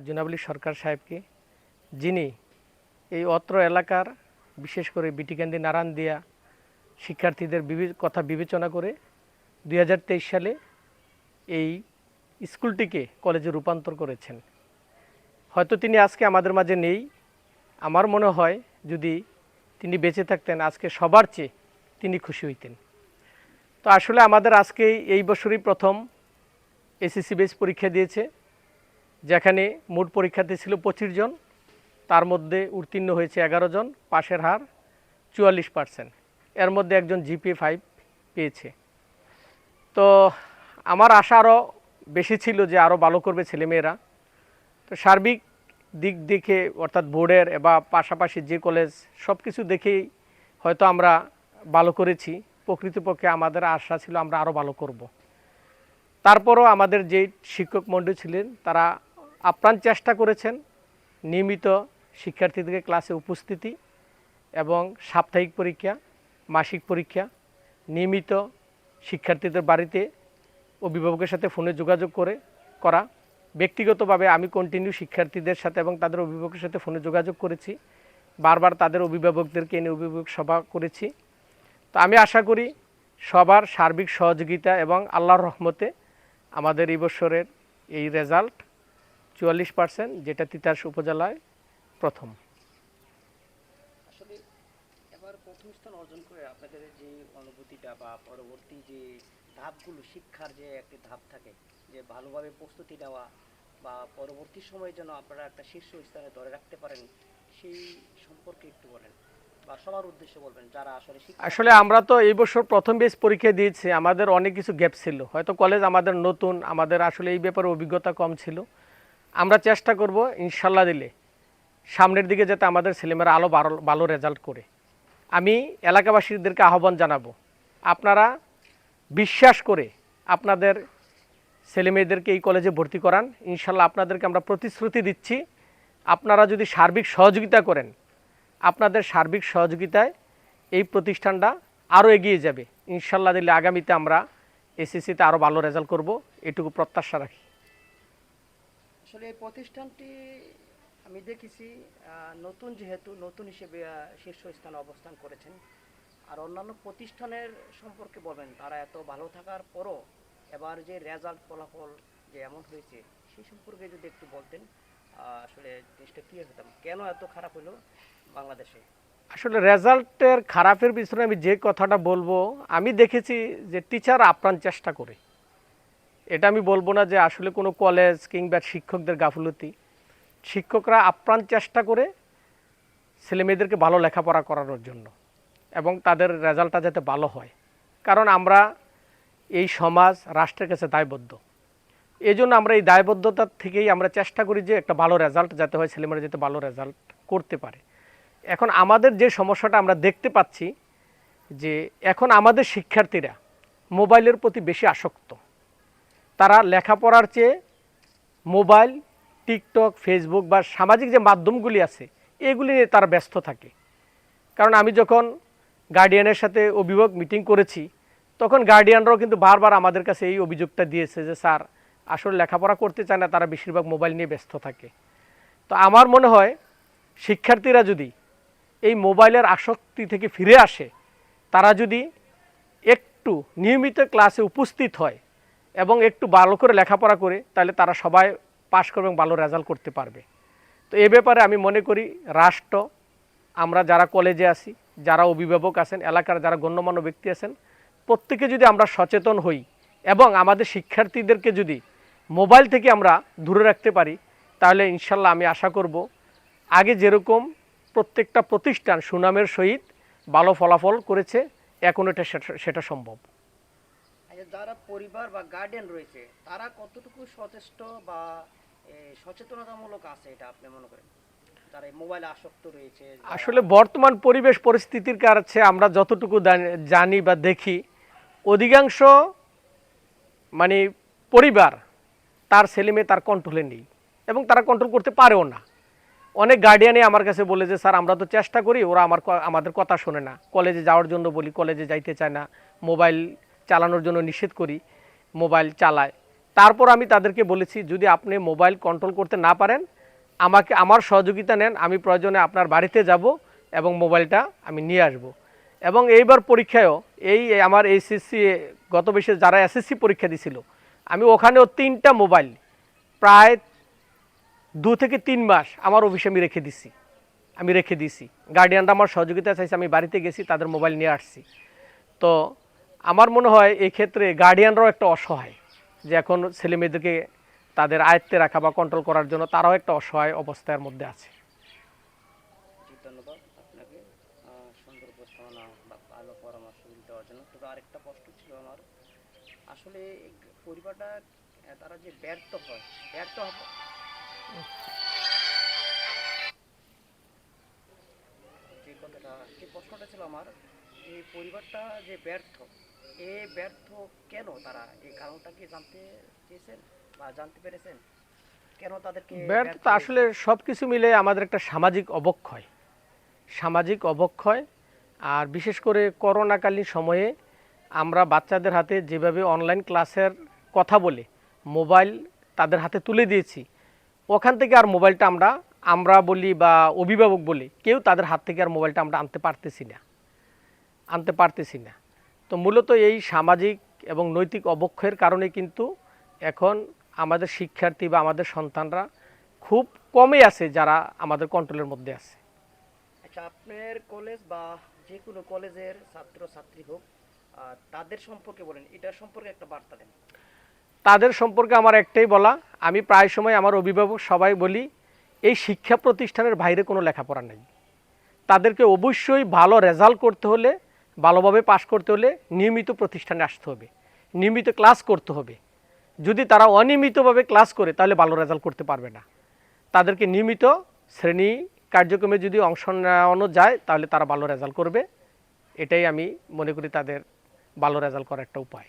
জুনাবলি সরকার সাহেবকে, যিনি এই অত্র এলাকার, বিশেষ করে বিটিকান্দি নারায়ণদিয়া শিক্ষার্থীদের বিবে- কথা বিবেচনা করে দুই হাজার তেইশ সালে এই স্কুলটিকে কলেজে রূপান্তর করেছেন। হয়তো তিনি আজকে আমাদের মাঝে নেই। আমার মনে হয় যদি তিনি বেঁচে থাকতেন, আজকে সবার চেয়ে তিনি খুশি হইতেন। তো আসলে আমাদের আজকে এই বছরই প্রথম এসএসসি বেস পরীক্ষা দিয়েছে। যেখানে মোট পরীক্ষাতে ছিল পঁচিশ জন, তার মধ্যে উত্তীর্ণ হয়েছে এগারো জন, পাশের হার চুয়াল্লিশ পার্সেন্ট এর মধ্যে একজন জিপি ফাইভ পেয়েছে। তো আমার আশা আরও বেশি ছিল যে আরও ভালো করবে ছেলেমেয়েরা। তো সার্বিক দিক দেখে, অর্থাৎ বোর্ডের বা পাশাপাশি যে কলেজ সব কিছু দেখেই হয়তো আমরা ভালো করেছি। প্রকৃতপক্ষে আমাদের আশা ছিল আমরা আরও ভালো করব। তারপরও আমাদের যে শিক্ষক মণ্ডলী ছিলেন, তারা আপ্রাণ চেষ্টা করেছেন নিয়মিত শিক্ষার্থীদেরকে ক্লাসে উপস্থিতি এবং সাপ্তাহিক পরীক্ষা, মাসিক পরীক্ষা, নিয়মিত শিক্ষার্থীদের বাড়িতে অভিভাবকের সাথে ফোনে যোগাযোগ করে করা। ব্যক্তিগতভাবে আমি কন্টিনিউ শিক্ষার্থীদের সাথে এবং তাদের অভিভাবকের সাথে ফোনে যোগাযোগ করেছি। বারবার তাদের অভিভাবকদেরকে এনে অভিভাবক সভা করেছি। তো আমি আশা করি সবার সার্বিক সহযোগিতা এবং আল্লাহর রহমতে আমাদের এই বছরের এই রেজাল্ট চুয়াল্লিশ পার্সেন্ট যেটা তিতাস উপজেলায় প্রথম। আসলে এবার প্রথম স্থান অর্জন করে আপনাদের যে অনুভূতিটা বা পরবর্তী যে ধাপগুলো শিক্ষার যে একটি ধাপ থাকে যে ভালোভাবে প্রস্তুতি নেওয়া বা পরবর্তী সময়ে যেন আপনারা একটা শীর্ষ স্থানে ধরে রাখতে পারেন সেই সম্পর্কে একটু বলেন বা সবার উদ্দেশ্যে বলবেন যারা আসলে আসলে আমরা তো এই বছর প্রথম বেশ পরীক্ষা দিয়েছি আমাদের অনেক কিছু গ্যাপ ছিল। হয়তো কলেজ আমাদের নতুন আমাদের আসলে এই ব্যাপারে অভিজ্ঞতা কম ছিল। আমরা চেষ্টা করব ইনশাল্লাহ দিলে সামনের দিকে যাতে আমাদের ছেলেমেয়েরা আলো ভালো ভালো রেজাল্ট করে। আমি এলাকাবাসীদেরকে আহ্বান জানাব, আপনারা বিশ্বাস করে আপনাদের ছেলেমেয়েদেরকে এই কলেজে ভর্তি করান। ইনশাল্লাহ আপনাদেরকে আমরা প্রতিশ্রুতি দিচ্ছি, আপনারা যদি সার্বিক সহযোগিতা করেন, আপনাদের সার্বিক সহযোগিতায় এই প্রতিষ্ঠানটা আরও এগিয়ে যাবে। ইনশাল্লাহ দিলে আগামীতে আমরা এসএসসিতে আরও ভালো রেজাল্ট করব, এটুকু প্রত্যাশা রাখি। আসলে এই প্রতিষ্ঠানটি আমি দেখেছি নতুন যেহেতু, নতুন হিসেবে শীর্ষস্থানে অবস্থান করেছেন। আর অন্যান্য প্রতিষ্ঠানের সম্পর্কে বলবেন তারা এত ভালো থাকার পরও এবার যে রেজাল্ট ফলাফল যে এমন হয়েছে সেই সম্পর্কে যদি একটু বলতেন আসলে জিনিসটা ক্লিয়ার হতাম। কেন এত খারাপ হলো বাংলাদেশে? আসলে রেজাল্টের খারাপের পিছনে আমি যে কথাটা বলব, আমি দেখেছি যে টিচার আপ্রাণ চেষ্টা করে। এটা আমি বলব না যে আসলে কোনো কলেজ কিংবা শিক্ষকদের গাফলতি। শিক্ষকরা আপ্রাণ চেষ্টা করে ছেলেমেয়েদেরকে ভালো লেখাপড়া করানোর জন্য এবং তাদের রেজাল্টটা যাতে ভালো হয়। কারণ আমরা এই সমাজ রাষ্ট্রের কাছে দায়বদ্ধ। এই জন্য আমরা এই দায়বদ্ধতার থেকেই আমরা চেষ্টা করি যে একটা ভালো রেজাল্ট যাতে হয় ছেলেমেয়েরা যাতে ভালো রেজাল্ট করতে পারে। এখন আমাদের যে সমস্যাটা আমরা দেখতে পাচ্ছি যে এখন আমাদের শিক্ষার্থীরা মোবাইলের প্রতি বেশি আসক্ত। তারা লেখাপড়ার চেয়ে মোবাইল, টিকটক, ফেসবুক বা সামাজিক যে মাধ্যমগুলি আছে, এগুলি নিয়ে তারা ব্যস্ত থাকে। কারণ আমি যখন গার্ডিয়ানের সাথে অভিভাবক মিটিং করেছি, তখন গার্ডিয়ানরাও কিন্তু বারবার আমাদের কাছে এই অভিযোগটা দিয়েছে যে, স্যার, আসলে লেখাপড়া করতে চায় না, তারা বেশিরভাগ মোবাইল নিয়ে ব্যস্ত থাকে। তো আমার মনে হয় শিক্ষার্থীরা যদি এই মোবাইলের আসক্তি থেকে ফিরে আসে, তারা যদি একটু নিয়মিত ক্লাসে উপস্থিত হয় এবং একটু ভালো করে লেখাপড়া করে তাহলে তারা সবাই পাশ করবে এবং ভালো রেজাল্ট করতে পারবে। তো এ ব্যাপারে আমি মনে করি রাষ্ট্র, আমরা যারা কলেজে আছি, যারা অভিভাবক আছেন, এলাকার যারা গণ্যমান্য ব্যক্তি আছেন, প্রত্যেকে যদি আমরা সচেতন হই এবং আমাদের শিক্ষার্থীদেরকে যদি মোবাইল থেকে আমরা দূরে রাখতে পারি, তাহলে ইনশাল্লাহ আমি আশা করব আগে যেরকম প্রত্যেকটা প্রতিষ্ঠান সুনামের সহিত ভালো ফলাফল করেছে, এখন এটা সেটা- সেটা সম্ভব। যারা পরিবার বা গার্ডিয়ান রয়েছে, তারা কতটুকু সচেষ্ট বা সচেতনতামূলক আছে এটা আপনি মনে করেন? আসলে বর্তমান পরিবেশ পরিস্থিতির কাছে আমরা যতটুকু জানি বা দেখি, অধিকাংশ মানে পরিবার তার ছেলে মেয়ে তার কন্ট্রোলে নেই এবং তারা কন্ট্রোল করতে পারেও না। অনেক গার্ডিয়ানই আমার কাছে বলে যে, স্যার, আমরা তো চেষ্টা করি, ওরা আমার আমাদের কথা শোনে না। কলেজে যাওয়ার জন্য বলি, কলেজে যাইতে চায় না মোবাইল চালানোর জন্য নিষেধ করি, মোবাইল চালায়। তারপর আমি তাদেরকে বলেছি, যদি আপনি মোবাইল কন্ট্রোল করতে না পারেন, আমাকে, আমার সহযোগিতা নেন, আমি প্রয়োজনে আপনার বাড়িতে যাব এবং মোবাইলটা আমি নিয়ে আসব। এবং এইবার পরীক্ষায়ও এই, আমার এইচএসসি গত বছর যারা এসএসসি পরীক্ষা দিছিল, আমি ওখানেও তিনটা মোবাইল প্রায় দু থেকে তিন মাস আমার অফিসে আমি রেখে দিছি। আমি রেখে দিছি। গার্ডিয়ানরা আমার সহযোগিতা চাইছে, আমি বাড়িতে গেছি, তাদের মোবাইল নিয়ে আসছি। তো আমার মনে হয় এই ক্ষেত্রে গার্ডিয়ানরাও একটা অসহায়, যে এখন ছেলে মেয়েদেরকে তাদের আয়ত্তে রাখা বা কন্ট্রোল করার জন্য তারাও একটা অসহায় অবস্থার মধ্যে আছে। আসলে ব্যর্থ ব্যর্থ আমার যে পরিবারটা যে ব্যর্থ এ ব্যর্থ কেন? তারা এই কারণটা কি জানতে চেয়েছেন বা জানতে পেরেছেন? কেন তাদেরকে ব্যর্থতা? আসলে সব কিছু মিলে আমাদের একটা সামাজিক অবক্ষয়। সামাজিক অবক্ষয় আর বিশেষ করে করোনাকালীন সময়ে আমরা বাচ্চাদের হাতে যেভাবে অনলাইন ক্লাসের কথা বলে মোবাইল তাদের হাতে তুলে দিয়েছি ওখান থেকে আর মোবাইলটা আমরা আমরা বলি বা অভিভাবক বলি কেউ তাদের হাত থেকে আর মোবাইলটা আমরা আনতে পারতেছি না। আনতে পারতেছি না। তো মূলত এই সামাজিক এবং নৈতিক অবক্ষয়ের কারণে কিন্তু এখন আমাদের শিক্ষার্থী বা আমাদের সন্তানরা খুব কমই আছে যারা আমাদের কন্ট্রোলের মধ্যে আছে। আচ্ছা আপনার কলেজ বা যে কোনো কলেজের ছাত্র ছাত্রী হোক তাদের সম্পর্কে বলেন। এটা সম্পর্কে একটা বার্তা দেন। তাদের সম্পর্কে আমার একটাই বলা আমি প্রায় সময় আমার অভিভাবক সবাই বলি এই শিক্ষা প্রতিষ্ঠানের বাইরে কোনো লেখাপড়া নেই। তাদেরকে অবশ্যই ভালো রেজাল্ট করতে হলে ভালোভাবে পাশ করতে হলে নিয়মিত প্রতিষ্ঠানে আসতে হবে, নিয়মিত ক্লাস করতে হবে। যদি তারা অনিয়মিতভাবে ক্লাস করে, তাহলে ভালো রেজাল্ট করতে পারবে না। তাদেরকে নিয়মিত শ্রেণি কার্যক্রমে যদি অংশ নেওয়ানো যায়, তাহলে তারা ভালো রেজাল্ট করবে। এটাই আমি মনে করি তাদের ভালো রেজাল্ট করার একটা উপায়।